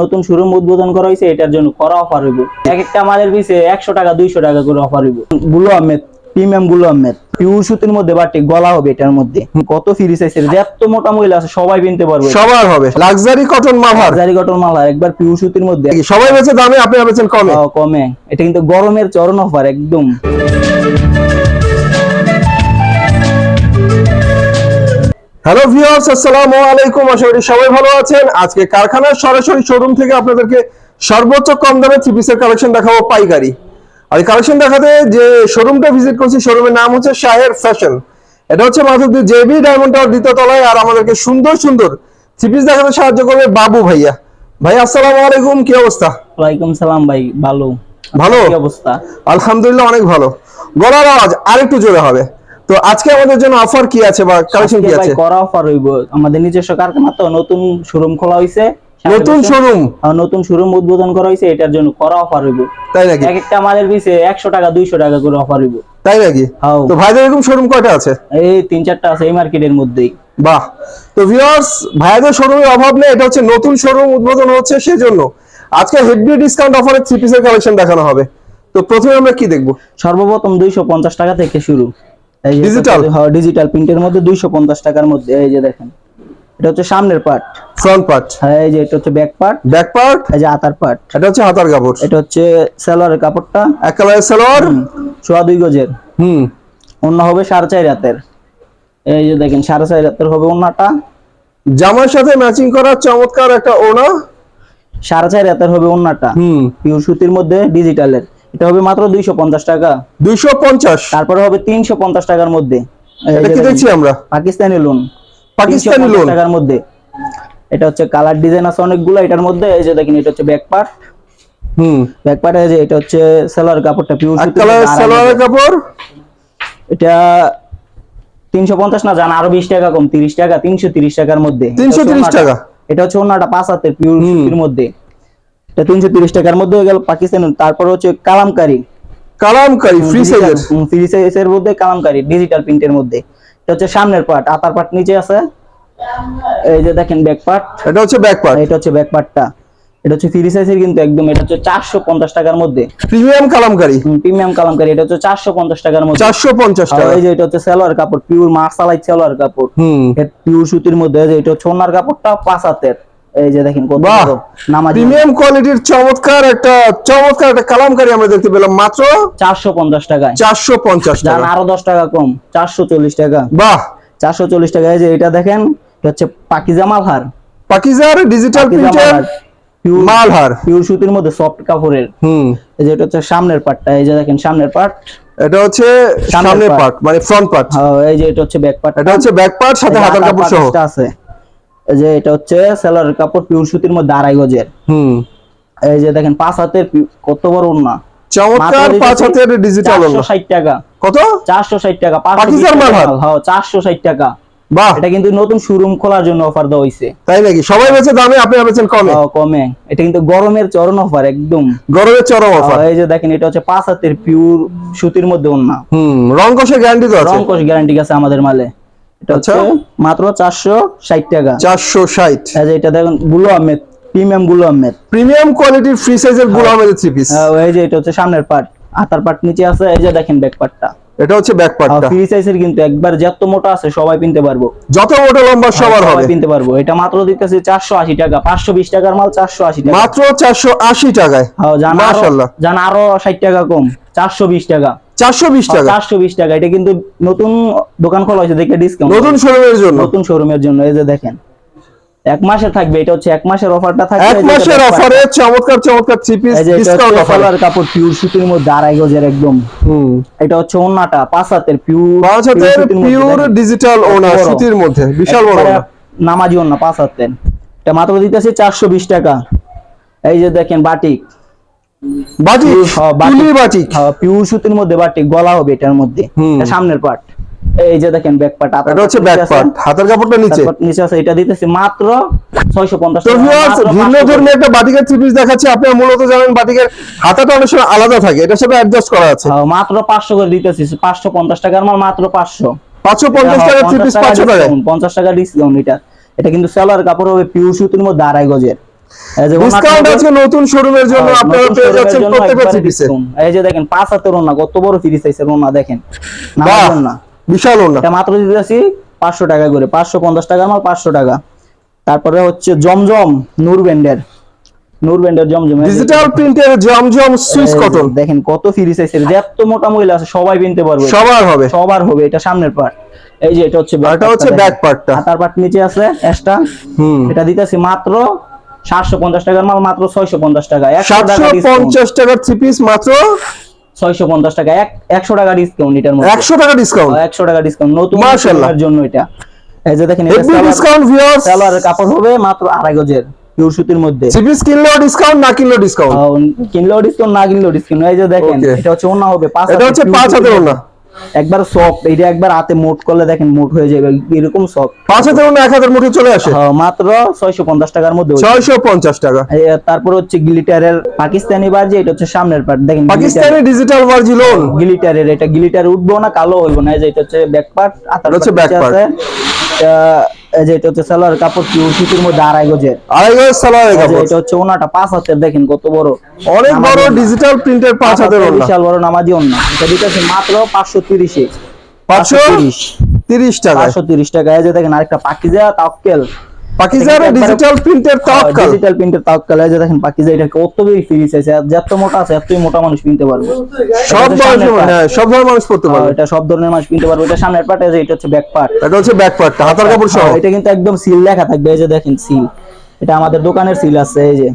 নতুন শোরুম উদ্বোধন করা হয়েছে এটার জন্য করা অফার হইব। এক একটা মালের পিছে একশো টাকা দুইশো টাকা করে অফার হইব। গুলো আহমেদ প্রিমিয়ামগুলো আহমেদ। পিউর সুতির মধ্যে বাটি গলা হবে এটার মধ্যে। কত ফ্রি সাইজের যত মোটা মহিলা আছে সবাই কিনতে পারবে। সবার হবে। লাক্সারি কটন মাভার জারি কটন মালা একবার পিউর সুতির মধ্যে। সবাই বেচে দামে আপনি বেচেন কমে। কমে। এটা কিন্তু গরমের চরণ অফার একদম। হ্যালো ভিউয়ার্স আসসালামু আলাইকুম। আশা করি সবাই ভালো আছেন। আজকে কারখানার সরাসরি শোরুম থেকে আপনাদেরকে সর্বোচ্চ কম দামে থ্রি পিসের কালেকশন দেখাবো পাইকারি। আর এই কালেকশন দেখাতে যে শোরুমটা ভিজিট করছি শোরুমের নাম হচ্ছে শাহের ফ্যাশন এটা হচ্ছে মাধবদী জেবি ডায়মন্ড টাওয়ার দ্বিতীয় তলায় আর আমাদেরকে সুন্দর সুন্দর থ্রি পিস দেখাতে সাহায্য করবে বাবু ভাইয়া। ভাই আসসালামু আলাইকুম কি অবস্থা? ওয়ালাইকুম সালাম ভাই ভালো। ভালো? কি অবস্থা? আলহামদুলিল্লাহ অনেক ভালো। গলার আওয়াজ আরেকটু জোরে হবে। তো আজকে আমাদের জন্য অফার কি আছে বা কালেকশন কি আজকে ভাই আছে? করা অফার হইব আমাদের নিজস্ব কারখানা তো নতুন শোরুম খোলা হইছে। নতুন শোরুম আর নতুন শোরুম উদ্বোধন করা হয়েছে এটার জন্য করা অফার হইব তাই নাকি? এক একটা মালের পিছে একশো টাকা দুইশো টাকা করে অফার হইব তাই নাকি? হাও তো ভাইদের এরকম শোরুম কয়টা আছে? এই তিন চারটা আছে এই মার্কেটের মধ্যেই। বাহ। তো ভিউয়ার্স ভাইদের শোরুমের অভাব নেই এটা হচ্ছে নতুন শোরুম উদ্বোধন হচ্ছে সেজন্য। আজকে হেভি ডিসকাউন্ট অফারে থ্রি পিসের কালেকশন দেখানো হবে। তো প্রথমে আমরা কি দেখব? সর্বপ্রথম দুইশো পঞ্চাশ টাকা থেকে শুরু। হ্যাঁ ডিজিটাল প্রিন্টের মধ্যে দুইশো পঞ্চাশ টাকার মধ্যে এই যে দেখেন এটা হচ্ছে সামনের পার্ট ফ্রন্ট পার্ট হ্যাঁ এই যে এটা হচ্ছে ব্যাক পার্ট ব্যাক পার্ট এই যে আতার পার্ট এটা হচ্ছে হাতার কাপড়। এটা হচ্ছে সালোয়ারের কাপড়টা। এক কালারের সালোয়ার? সোয়া দুই গজের। হুম। অন্য হবে সাড়ে চার রাতের এই যে দেখেন সাড়ে চার রাতের হবে অন্যটা জামার সাথে ম্যাচিং করা চমৎকার একটা ওনা সাড়ে চার রাতের হবে অন্যটা হুম। পিওর সুতির মধ্যে ডিজিটালের এটা হবে মাত্র দুইশো পঞ্চাশ টাকা। দুইশো পঞ্চাশ? তারপরে হবে তিনশো পঞ্চাশ টাকার মধ্যে। এটা কি দেখছি আমরা? পাকিস্তানি লোন পাকিস্তানি লোন টাকার মধ্যে। এটা হচ্ছে কালার ডিজাইন আছে অনেকগুলো এটার মধ্যে এই যে দেখেন এটা হচ্ছে ব্যাক পার্ট হুম। ব্যাক পার্ট এই যে এটা হচ্ছে সেলার কাপড়টা পিওর এক কালারের সালোয়ারের কাপড়? এটা তিনশো পঞ্চাশ না জান আরও বিশ টাকা কম তিরিশ টাকা তিনশো তিরিশ টাকার মধ্যে। এটা 330 টাকা? এটা হচ্ছে অন্যটা পাঁচ হাতের পিওর মধ্যে। এটা তিনশো তিরিশ টাকার মধ্যে হয়ে গেল পাকিস্তান। তারপর হচ্ছে কালামকারি। কালামকারি ফ্রি সাইজের ফ্রি সাইজের মধ্যে কালামকারি ডিজিটাল প্রিন্টের মধ্যে। এটা হচ্ছে সামনের পার্ট আতার পার্ট নিচে আছে। এই যে দেখেন ব্যাক পার্ট এটা হচ্ছে ব্যাক পার্ট এটা হচ্ছে ব্যাক পার্টটা এটা হচ্ছে ফ্রি সাইজের কিন্তু একদম এটা হচ্ছে চারশো পঞ্চাশ টাকার মধ্যে। প্রিমিয়াম কালামকারি? প্রিমিয়াম কালামকারি এটা হচ্ছে চারশো পঞ্চাশ টাকার মধ্যে। চারশো পঞ্চাশ আর টাকা। এই যে এটা হচ্ছে সালোয়ার কাপড় পিওর মার্শালাই সালোয়ার কাপড়। হুম। পিওর সুতির মধ্যে এটা ওনার কাপড়টা পাঁচ হাতের। এই যে দেখেন কত নামাজি। প্রিমিয়াম কোয়ালিটির চমৎকার একটা চমৎকার একটা কালামকারি আমরা দেখতে পেলাম। মাত্র চারশো পঞ্চাশ টাকায়। চারশো পঞ্চাশ যান টাকা আরও দশ টাকা কম। চারশো চল্লিশ টাকা। বাহ! চারশো চল্লিশ টাকা। এই যে এটা দেখেন হচ্ছে পাকিজা মালহার। পাকিজার ডিজিটাল প্রিন্টের মালহার। পিওর সুতির মধ্যে সফট কাপড়ের। হুম। এই যে এটা হচ্ছে সামনের পার্টটা এই যে দেখেন সামনের পার্ট এটা হচ্ছে সামনের পার্ট মানে ফ্রন্ট পার্ট এই যে এটা হচ্ছে ব্যাক পার্ট এটা হচ্ছে ব্যাক পার্ট সাথে হাতার কাপড় সহ। আছে। যে এটা হচ্ছে সেলারের কাপড় পিওর সুতির মধ্যে আড়াই গজের। হুম। এই যে দেখেন পাঁচ হাতের কত বড় ওন্না চমৎকার পাঁচ হাতের ডিজিটাল চারশো ষাট টাকা। কত? চারশো ষাট টাকা পাকিস্তান মালহার? হ্যাঁ চারশো ষাট টাকা। বাহ। এটা কিন্তু নতুন শোরুম খোলার জন্য অফার দেওয়া হয়েছে তাই নাকি? সবাই বেচে দামে আপনি বেচেন কমে। আহ, কমে। এটা কিন্তু গরমের চরণ অফার একদম। গরমের চরম অফার এই যে দেখেন এটা হচ্ছে পাঁচ হাতের পিওর সুতির মধ্যে ওন্না হুম রং কষে গ্যারান্টি তো আছে। রং কোষ গ্যারান্টি আছে আমাদের মালে। এটা হচ্ছে আচ্ছা। মাত্র টাকা। এই এটা দেখুনগুলো আহমেদ প্রিমিয়ামগুলো আহমেদ। প্রিমিয়াম কোয়ালিটির ফ্রি সাইজেরগুলো থ্রি পিস এই যে এটা হচ্ছে সামনের পার্ট। আতার পার্ট নিচে আছে এই যে দেখেন ব্যাক পার্টটা এটা হচ্ছে ব্যাক পার্টটা ফ্রি সাইজের কিন্তু একবার যত মোটা আছে সবাই কিনতে পারব। যত মোটা লম্বা সবার হবে। কিনতে পারব। এটা মাত্র দিতেছে চারশো আশি টাকা পাঁচশো বিশ টাকার মাল চারশো আশি টাকা। মাত্র চারশো আশি টাকায়। হ্যাঁ, জান আরও। জান আরও ষাট টাকা কম চারশো বিশ টাকা। চারশো বিশ টাকা। চারশো বিশ টাকা। এটা কিন্তু নতুন দোকান খোলা হয়েছে দেখে ডিসকাউন্ট নতুন শোরুমের জন্য। নতুন শোরুমের জন্য এই যে দেখেন। এক মাসে থাকবে এটা হচ্ছে এক মাসের অফারটা থাকবে এক মাসের অফারে চমৎকার চমৎকার three piece discount offer salwar কাপড় পিওর সুতির মধ্যে আড়াই গজের একদম। হুম। এটা হচ্ছে ওন্নাটা পাঁচ হাতের পিওর পাঁচ হাতের পিওর ডিজিটাল বড়। সুতির মধ্যে বিশাল বড় ওনা। নামাজি ওন্না পাঁচ হাতের। এটা মাত্র দিতেছে চারশো বিশ টাকা। এই যে দেখেন বাটিক। বাটিক হ্যাঁ, বাটিক। তুলি বাটিক পিওর সুতির মধ্যে বাটিক গলা হবে এটার মধ্যে। সামনের পার্ট এই যে দেখেন ব্যাক পার্ট এটা হচ্ছে ব্যাক পার্ট হাতের কাপড়টা নিচে। নিচে আছে এটা দিতেছে মাত্র ছয়শো পঞ্চাশ তো ভিউয়ার্স ভিন্ন ধর্মী একটা বাটিকের থ্রি পিস দেখাচ্ছি আপনারা মূলত জানেন বাটিকের হাতাটা অনেক সময় আলাদা থাকে এটার সাথে অ্যাডজাস্ট করা আছে। মাত্র পাঁচশো করে দিতেছি পাঁচশো পঞ্চাশ টাকার মাল মাত্র পাঁচশো। পাঁচশো পঞ্চাশ টাকা থ্রি পিস পাঁচশো টাকায় পঞ্চাশ টাকা ডিসকাউন্ট এটা। এটা কিন্তু সেলার কাপড় হবে পিওর সুতির মধ্যে আড়াই গজের। ডিসকাউন্ট আজকে নতুন শোরুমের জন্য হ্যাঁ, আপনারা পেয়ে যাচ্ছেন প্রত্যেকটা পিসে এই যে দেখেন পাঁচ হাতের ওনা কত বড় ফ্রি সাইজের ওনা দেখেন? না বিশাল ওনা এটা মাত্র দিতেছি পাঁচশো টাকা করে পাঁচশো পঞ্চাশ মাল পাঁচশো টাকা। তারপরে হচ্ছে জমজম নূর ব্যান্ডের। জমজম। ডিজিটাল প্রিন্টের জমজম সুইস কটন দেখেন কত ফ্রি সাইজের যত মোটা মহিলা আছে সবাই কিনতে পারবে। সবার হবে। সবার হবে এটা সামনের পার্ট এই যে এটা হচ্ছে আর এটা হচ্ছে ব্যাক পার্টটা হাতার পার্ট নিচে আছে এক্সট্রা হুম। এটা দিতেছি মাত্র সাতশো পঞ্চাশ টাকার মাল মাত্র ছয়শো পঞ্চাশ টাকা। সাতশো পঞ্চাশ টাকার থ্রি পিস মাত্র ছয়শো পঞ্চাশ টাকা। এক একশো টাকা ডিসকাউন্ট এটার মধ্যে। একশো টাকা ডিসকাউন্ট একশো টাকা ডিসকাউন্ট নতুন মাশাআল্লাহ। জন্য এটা। এই যে দেখেন ডিসকাউন্ট ভিউয়ার্স সালোয়ারের কাপড় হবে মাত্র আড়াই গজের পিওর সুতির মধ্যে। থ্রি পিস কিনলেও ডিসকাউন্ট না কিনলেও ডিসকাউন্ট কিনলেও ডিসকাউন্ট না কিনলেও ডিসকাউন্ট এই যে দেখেন এটা হচ্ছে ওনা হবে পাঁচ এটা হচ্ছে পাঁচ ওড়না। মধ্যে। একবার সফট এটা একবার হাতে মোট করলে দেখেন মোট হয়ে যাবে এরকম সফট পাঁচ হাজার ওনা এক হাজার মুঠে চলে আসে? মাত্র ছয়শো পঞ্চাশ টাকার মধ্যে। ছয়শো পঞ্চাশ টাকা। তারপর হচ্ছে গ্লিটারের পাকিস্তানি বাজি এটা হচ্ছে সামনের পার্ট দেখেন পাকিস্তানি ডিজিটাল ভার্জিলোন গ্লিটারের এটা গ্লিটার উঠবো না কালো হইবো না এই যে এটা হচ্ছে ব্যাক পার্ট আর হচ্ছে ব্যাক part। এই যে এটা হচ্ছে সালোয়ার কাপড় পিওর সুতির মধ্যে আড়াই গজের। আড়াই গজ সালোয়ার কাপড়। এটা হচ্ছে ওনাটা পাঁচ হাতের দেখেন কত বড়। অনেক বড় ডিজিটাল প্রিন্টের পাঁচ হাতের ওনা বিশাল বড় নামাজি ওনা এটা দিতেছে মাত্র পাঁচশো তিরিশে। পাঁচশো তিরিশ। টাকা পাঁচশো তিরিশ টাকা এই যে দেখেন আরেকটা পাকিজা তাওকেল একবারে- ডিজিটাল প্রিন্টের তাওয়াক্কাল ডিজিটাল প্রিন্টের এই যে দেখেন পাকিজা এটা কত বেশি ফ্রি আছে যত মোটা আছে এতই মোটা মানুষ কিনতে পারবে। সব হ্যাঁ সব ধরনের মানুষ পড়তে পারবে। এটা সব ধরনের মানুষ কিনতে পারবে। এটা সামনের পার্ট এটা হচ্ছে ব্যাক পার্ট এটা হচ্ছে ব্যাক পার্টটা হাতার কাপড় সহ। এটা কিন্তু একদম সিল লেখা থাকবে এই যে দেখেন সিল এটা আমাদের দোকানের সিল আছে এই যে।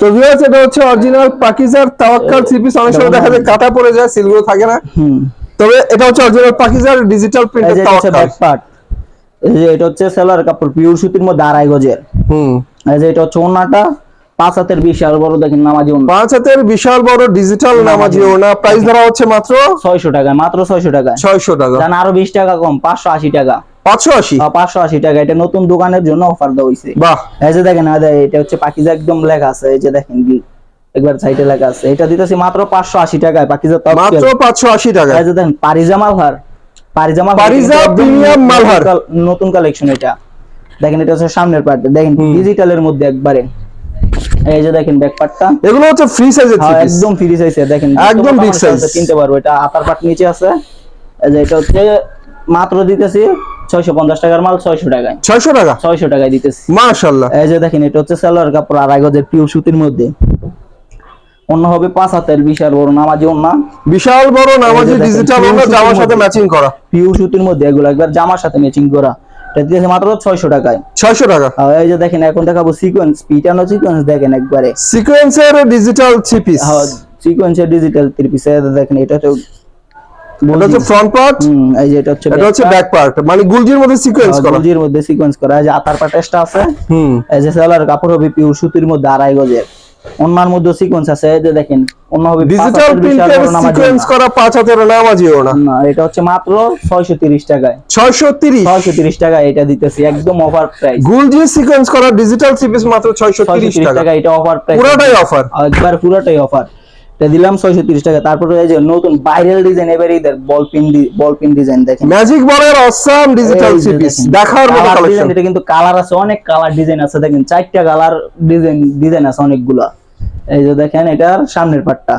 তো ভিউয়ার্স এটা হচ্ছে অরিজিনাল পাকিজার তাওয়াক্কাল থ্রি পিস অনেক সময় দেখা যায় কাটা পড়ে যায় সিলগুলো থাকে না। হুম। তবে এটা হচ্ছে অরিজিনাল পাকিজার ডিজিটাল প্রিন্টের যে এটা হচ্ছে তাওয়াক্কাল ব্যাক পার্ট এই যে এটা হচ্ছে সেলার কাপড় পিওর সুতির মধ্যে আড়াই গজের। হুম। এই যে এটা হচ্ছে ওন্নাটা পাঁচ হাতের বিশাল বড় দেখেন নামাজি ওন্না পাঁচ হাতের বিশাল বড় ডিজিটাল নামাজি ওনা। প্রাইস ধরা হচ্ছে মাত্র? ছয়শো টাকা মাত্র ছয়শো টাকা ছয়শো টাকা। জান আরও বিশ টাকা কম পাঁচশো আশি টাকা। পাঁচশো আশি? পাঁচশো আশি টাকা এটা নতুন দোকানের জন্য অফার দেওয়া হয়েছে বাহ। এই যে দেখেন এটা হচ্ছে পাকিজা একদম লেখা আছে এই যে দেখেন একবার সাইডে লেখা আছে। এটা দিতেছি মাত্র পাঁচশো আশি টাকায় পাকিজা মাত্র পাঁচশো আশি টাকা এই যে দেখেন পারিজা মালহার পারিজা মালহার পারিজা premium মালহার। নতুন কালেকশন এটা। দেখেন এটা হচ্ছে সামনের পার্ট দেখেন ডিজিটালের মধ্যে একবারে। এই যে দেখেন ব্যাক পার্টটা এগুলো হচ্ছে ফ্রি সাইজের হ্যাঁ, একদম ফ্রি সাইজে দেখেন একদম big size। কিনতে পারব। এটা আপার পার্ট নিচে আছে। এই যে এটা হচ্ছে মাত্র দিতেছি ছয়শো পঞ্চাশ টাকার মাল ছয়শো টাকায়। ছয়শো টাকা? ছয়শো টাকায় দিতেছি। মাশাল্লাহ এই যে দেখেন এটা হচ্ছে সালোয়ার কাপড় আড়াই গজের পিওর সুতির মধ্যে। অন্য হবে পাঁচ হাতের বিশাল বড় নামাজি অন্য। বিশাল বড় নামাজি ডিজিটাল pure জামার সাথে ম্যাচিং করা। পিওর সুতির মধ্যে এগুলো একবার জামার সাথে ম্যাচিং করা। এটা দিতেছে মাত্র ছয়শো টাকায়। ছয়শো টাকা। এই যে দেখেন এখন দেখাবো সিকোয়েন্স পিটানো সিকোয়েন্স দেখেন একবারে। সিকোয়েন্সের ডিজিটাল থ্রি পিস সিকোয়েন্সের ডিজিটাল থ্রি পিস দেখেন এটা তো এটা হচ্ছে ফ্রন্ট পার্ট এই যে এটা হচ্ছে এটা হচ্ছে ব্যাক পার্ট মানে গুলজির মধ্যে সিকোয়েন্স করা। গঞ্জির মধ্যে সিকোয়েন্স করা। এই যে আতার পাটেসটা আছে। হুম। এই যে সেলার কাপড় হবে পিওর সুতির মধ্যে আড়াই গজের। অন্যার মধ্যে সিকোয়েন্স আছে এই যে দেখেন অন্য হবে ডিজিটাল প্রিন্টের সিকোয়েন্স করা পাঁচ হাতের নামাজি ওনা না। এটা হচ্ছে মাত্র ছয়শো তিরিশ টাকায়। ছয়শো তিরিশ? ছয়শো তিরিশ টাকায় এটা দিতেছি একদম অফার প্রাইস গুলজি সিকোয়েন্স করা ডিজিটাল থ্রি মাত্র ছয়শো ছয়শো তিরিশ তিরিশ টাকা। টাকা এটা অফার প্রাইস পুরোটাই অফার একবার পুরোটাই অফার এটা দিলাম ছয়শো তিরিশ টাকা। তারপরে এই যে নতুন ভাইরাল ডিজাইন এবারে ঈদের ball pin ball pin design দেখেন। ম্যাজিক বলের অসাম ডিজিটাল এই যে থ্রি পিস দেখেন, দেখার মতো কালেকশন এটা কিন্তু কালার আছে অনেক কালার ডিজাইন আছে দেখেন চারটা কালার ডিজাইন ডিজাইন আছে অনেকগুলা। এই যে দেখেন এটার সামনের পার্টটা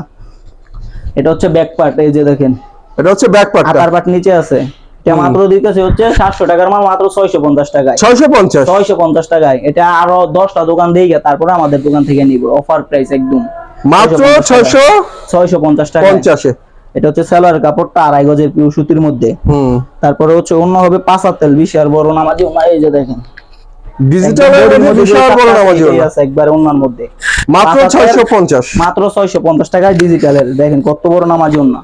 এটা হচ্ছে ব্যাক পার্ট এই যে দেখেন। এটা হচ্ছে ব্যাক হাতার পার্ট নিচে আছে। এটা মাত্র দিতেছে হচ্ছে সাতশো টাকার মাল মাত্র ছয়শো পঞ্চাশ টাকায়। ছয়শো পঞ্চাশ। ছয়শো পঞ্চাশ টাকায়। এটা আরও দশটা দোকান দিয়ে তারপরে আমাদের দোকান থেকে নিব অফার প্রাইস একদম। মাত্র ছয়শো ছয়শো পঞ্চাশ টাকা পঞ্চাশে। এটা হচ্ছে সেলার কাপড়টা আড়াই গজের পিউ সুতির মধ্যে। হুম। তারপরে হচ্ছে অন্য হবে পাঁচ বিশাল বড় নামাজি এই যে দেখেন। বিশাল বড় নামাজি আছে একবার ওনার মধ্যে। মাত্র পাঁচ হাতের- ছয়শো পঞ্চাশ। মাত্র ছয়শো পঞ্চাশ টাকায় ডিজিটালের দেখেন কত বড় নামাজি ওনা।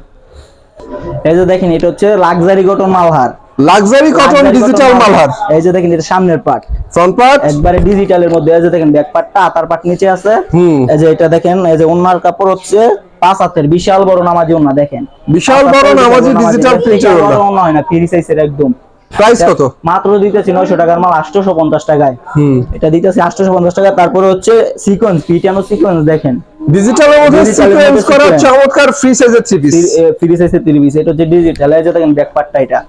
এই যে দেখেন এটা হচ্ছে luxury cotton Malhar. Luxury cotton digital Malhar. এই যে দেখেন এটা সামনের পার্ট ফ্রন্ট পার্ট একবারে ডিজিটালের মধ্যে এই যে দেখেন ব্যাক পার্টটা আতার পার্ট নিচে আছে। হুম। এই যে এটা দেখেন এই যে ওনার কাপড় হচ্ছে পাঁচ হাতের বিশাল বড় নামাজি ওনা দেখেন। বিশাল বড় নামাজি ডিজিটাল প্রিন্টার ওনা হয় না থ্রি সাইজের একদম। প্রাইস কত? মাত্র দিতেছি নয়শো টাকার মাল আটশোশো পঞ্চাশ টাকায়। হুম। এটা দিতেছি আটশোশো পঞ্চাশ টাকা তারপরে হচ্ছে সিকোয়েন্স পিটানো সিকোয়েন্স দেখেন। ডিজিটালের মধ্যে সিকোয়েন্স করা চমৎকার ফ্রি সাইজের থ্রি পিস ফ্রি সাইজের থ্রি পিস এটা হচ্ছে ডিজিটাল এই যে দেখেন ব্যাক পার্টটা এটা।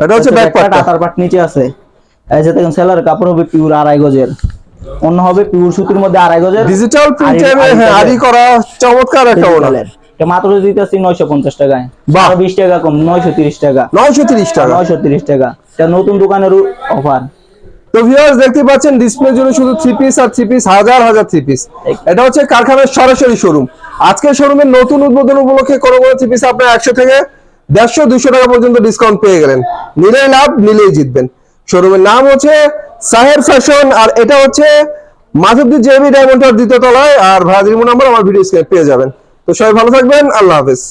এটা হচ্ছে ব্যাক পার্টটা আতার পার্ট নিচে আছে। এই যে দেখেন সেলার কাপড় হবে পিওর আড়াই গজের। অন্য হবে পিওর সুতির মধ্যে আড়াই গজের। ডিজিটাল প্রিন্টারে আড়ি- হ্যাঁ আরি করা চমৎকার একটা ওনা এটা মাত্র দিতেছি নয়শো পঞ্চাশ টাকায়। বাহ। আরও বিশ টাকা কম নয়শো তিরিশ টাকা। নয়শো তিরিশ টাকা। নয়শো তিরিশ টাকা। এটা নতুন দোকানের অফার তো ভিউয়ার্স দেখতে পাচ্ছেন ডিসপ্লে জুড়ে শুধু থ্রি পিস আর থ্রি পিস হাজার হাজার থ্রি পিস এটা হচ্ছে কারখানার সরাসরি শোরুম আজকের শোরুমের নতুন উদ্বোধন উপলক্ষে কোনো কোনো থ্রি পিস আপনার একশো থেকে দেড়শো দুশো টাকা পর্যন্ত ডিসকাউন্ট পেয়ে গেলেন। নিলে লাভ, নিলেই জিতবেন। শোরুমের নাম হচ্ছে সাহের ফ্যাশন, আর এটা হচ্ছে মাধবদী জেবি ডায়মন্ডের দ্বিতীয় তলায়। আর ভাড়া নাম্বার, আমার ভিডিও পেয়ে যাবেন। তো সবাই ভালো থাকবেন, আল্লাহ হাফেজ।